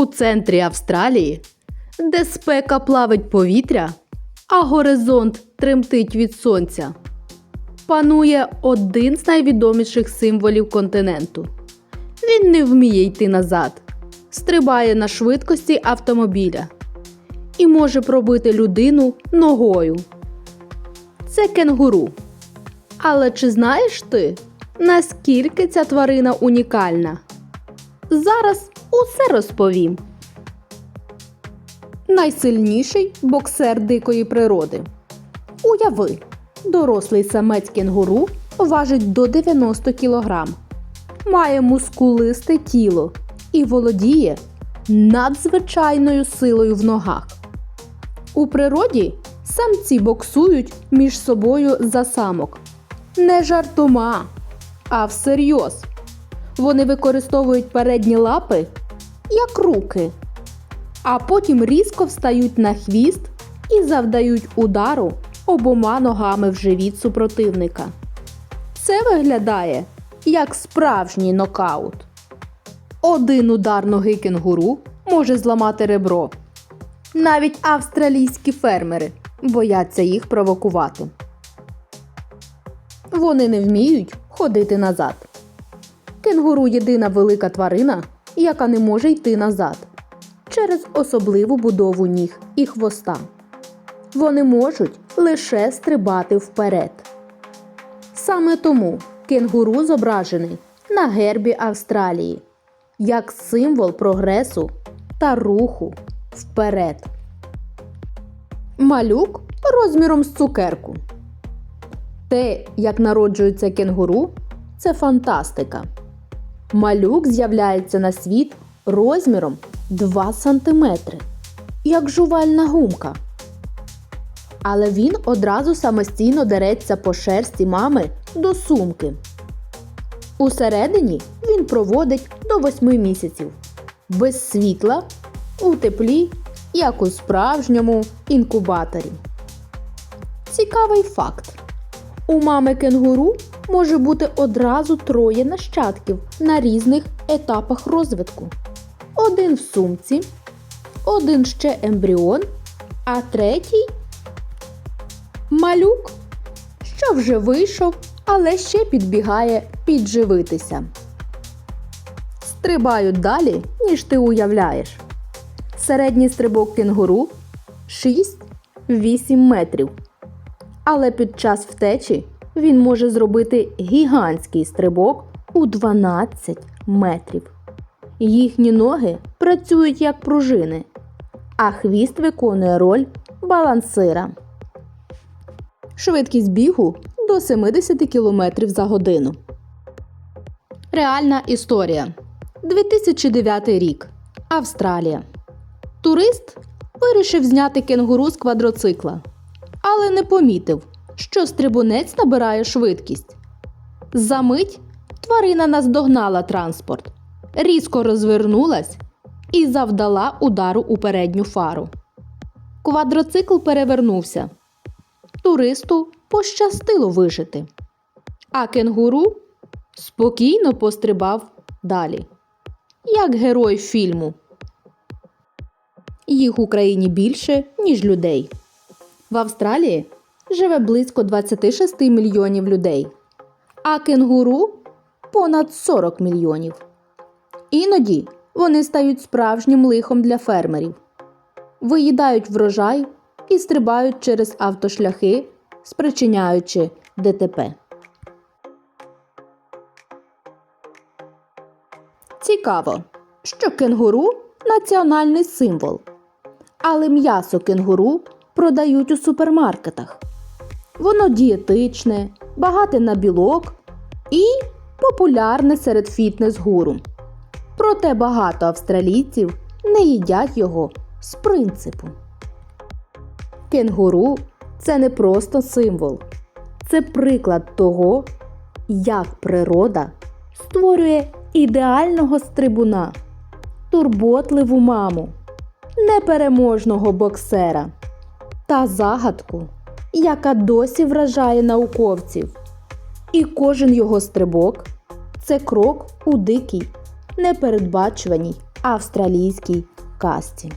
У центрі Австралії, де спека плавить повітря, а горизонт тремтить від сонця, панує один з найвідоміших символів континенту. Він не вміє йти назад, стрибає на швидкості автомобіля і може пробити людину ногою. Це кенгуру. Але чи знаєш ти, наскільки ця тварина унікальна? Зараз усе розповім. Найсильніший боксер дикої природи. Уяви, дорослий самець кенгуру важить до 90 кг, має мускулисте тіло і володіє надзвичайною силою в ногах. У природі самці боксують між собою за самок. Не жартома, а всерйоз. Вони використовують передні лапи як руки, а потім різко встають на хвіст і завдають удару обома ногами в живіт супротивника. Це виглядає як справжній нокаут. Один удар ноги кенгуру може зламати ребро. Навіть австралійські фермери бояться їх провокувати. Вони не вміють ходити назад. Кенгуру єдина велика тварина, яка не може йти назад через особливу будову ніг і хвоста. Вони можуть лише стрибати вперед. Саме тому кенгуру зображений на гербі Австралії як символ прогресу та руху вперед. Малюк розміром з цукерку. Те, як народжується кенгуру, це фантастика. Малюк з'являється на світ розміром 2 см, як жувальна гумка. Але він одразу самостійно дереться по шерсті мами до сумки. Усередині він проводить до 8 місяців без світла, у теплі, як у справжньому інкубаторі. Цікавий факт. У мами кенгуру може бути одразу троє нащадків на різних етапах розвитку. Один в сумці, один ще ембріон, а третій малюк, що вже вийшов, але ще підбігає підживитися. Стрибають далі, ніж ти уявляєш. Середній стрибок кенгуру 6-8 метрів. Але під час втечі він може зробити гігантський стрибок у 12 метрів. Їхні ноги працюють як пружини, а хвіст виконує роль балансира. Швидкість бігу до 70 км за годину. Реальна історія. 2009 рік. Австралія. Турист вирішив зняти кенгуру з квадроцикла, але не помітив, що стрибунець набирає швидкість. Замить тварина наздогнала транспорт, різко розвернулась і завдала удару у передню фару. Квадроцикл перевернувся. Туристу пощастило вижити, а кенгуру спокійно пострибав далі, як герой фільму. Їх в Україні більше, ніж людей. В Австралії живе близько 26 мільйонів людей, а кенгуру понад 40 мільйонів. Іноді вони стають справжнім лихом для фермерів, виїдають врожай і стрибають через автошляхи, спричиняючи ДТП. Цікаво, що кенгуру національний символ, але м'ясо кенгуру продають у супермаркетах. Воно дієтичне, багате на білок і популярне серед фітнес-гуру. Проте багато австралійців не їдять його з принципу. Кенгуру це не просто символ, це приклад того, як природа створює ідеального стрибуна, турботливу маму, непереможного боксера та загадку, яка досі вражає науковців. І кожен його стрибок це крок у дикій, непередбачуваній австралійській касті.